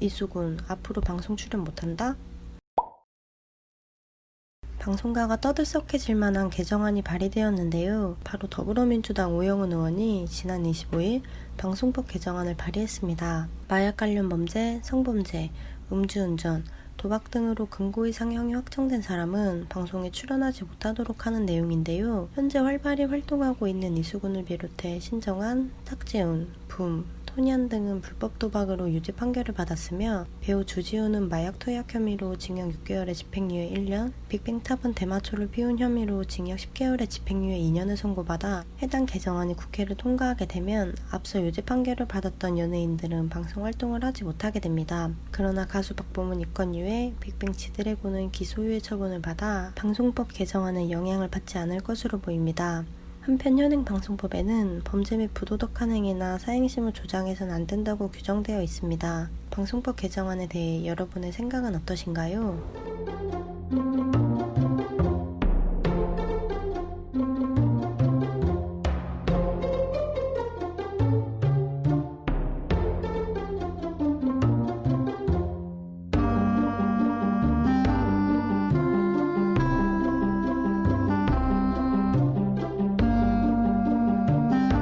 이수근 앞으로 방송 출연 못한다? 방송가가 떠들썩해질 만한 개정안이 발의되었는데요. 바로 더불어민주당 오영훈 의원이 지난 25일 방송법 개정안을 발의했습니다. 마약 관련 범죄, 성범죄, 음주운전, 도박 등으로 금고 이상 형이 확정된 사람은 방송에 출연하지 못하도록 하는 내용인데요. 현재 활발히 활동하고 있는 이수근을 비롯해 신정한, 탁재훈, 붐, 토니안 등은 불법 도박으로 유죄 판결을 받았으며 배우 주지훈은 마약 투약 혐의로 징역 6개월의 집행유예 1년, 빅뱅탑은 대마초를 피운 혐의로 징역 10개월의 집행유예 2년을 선고받아 해당 개정안이 국회를 통과하게 되면 앞서 유죄 판결을 받았던 연예인들은 방송 활동을 하지 못하게 됩니다. 그러나 가수 박보문 입건유예, 빅뱅 지드래곤은 기소유예 처분을 받아 방송법 개정안에 영향을 받지 않을 것으로 보입니다. 한편 현행 방송법에는 범죄 및 부도덕한 행위나 사행심을 조장해서는 안 된다고 규정되어 있습니다. 방송법 개정안에 대해 여러분의 생각은 어떠신가요?